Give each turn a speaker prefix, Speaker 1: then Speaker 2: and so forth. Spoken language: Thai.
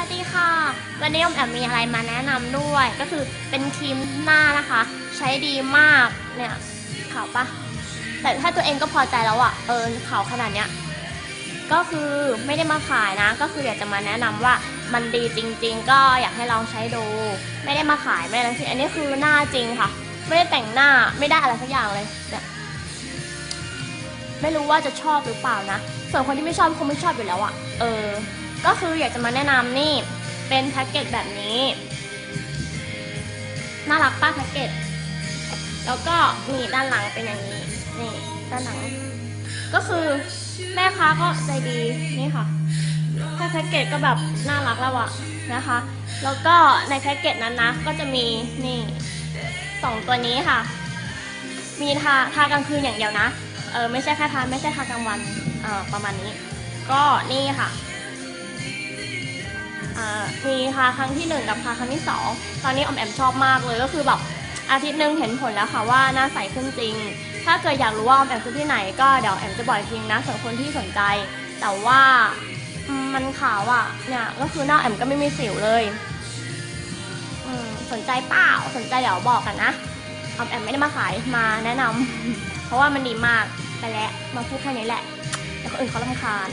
Speaker 1: วัสดีค่ะ วันนี้อมแอมมีอะไรมาแนะนำด้วย ก็คือเป็นครีมหน้านะคะ ใช้ดีมากเนี่ยขาวปะแต่ถ้าตัวเองก็พอใจแล้วอะเออขาวขนาดเนี้ยก็คือไม่ได้มาขายนะ ก็คืออยากจะมาแนะนำว่ามันดีจริง ๆ ก็อยากให้ลองใช้ดู ไม่ได้มาขายไม่ได้ทั้งสิ้นอันนี้คือหน้าจริงค่ะ ไม่ได้แต่งหน้าไม่ได้อะไรสักอย่างเลยเนี่ยไม่รู้ว่าจะชอบหรือเปล่านะ ส่วนคนที่ไม่ชอบคงไม่ชอบอยู่แล้วอะเออ ก็คืออยากจะมาแนะนำนี่ เป็นแพ็กเกจแบบนี้ น่ารักป้าแพ็กเกจ แล้วก็นี่ด้านหลังเป็นอย่างนี้ นี่ด้านหลัง ก็คือแม่ค้าก็ใจดีนี่ค่ะแค่แพ็กเกจก็แบบน่ารักแล้วอะนะคะ แล้วก็ในแพ็กเกจนั้นนะ ก็จะมีนี่สองตัวนี้ค่ะ มีทาทากลางคืนอย่างเดียวนะ เออไม่ใช่แค่ทาไม่ใช่ทากลางวัน เออประมาณนี้ ก็นี่ค่ะ มีทาครั้งที่หนึ่งกับทาครั้งที่สองตอนนี้ออมแอมชอบมากเลยก็คือแบบอาทิตย์หนึ่งเห็นผลแล้วค่ะว่าหน้าใสขึ้นจริง ถ้าเกิดอยากรู้ว่าออมแอมซื้อที่ไหนก็เดี๋ยวแอมจะบอกอีกทีนะสำหรับคนที่สนใจ แต่ว่ามันขาวอะเนี่ยก็คือหน้าแอมก็ไม่มีสิวเลยสนใจเปล่าสนใจเดี๋ยวบอกกันนะออมแอมไม่ได้มาขายมาแนะนำเพราะว่ามันดีมากไปแล้วมาพูดแค่นี้แหละแล้วคนอื่นเขาลำคาญ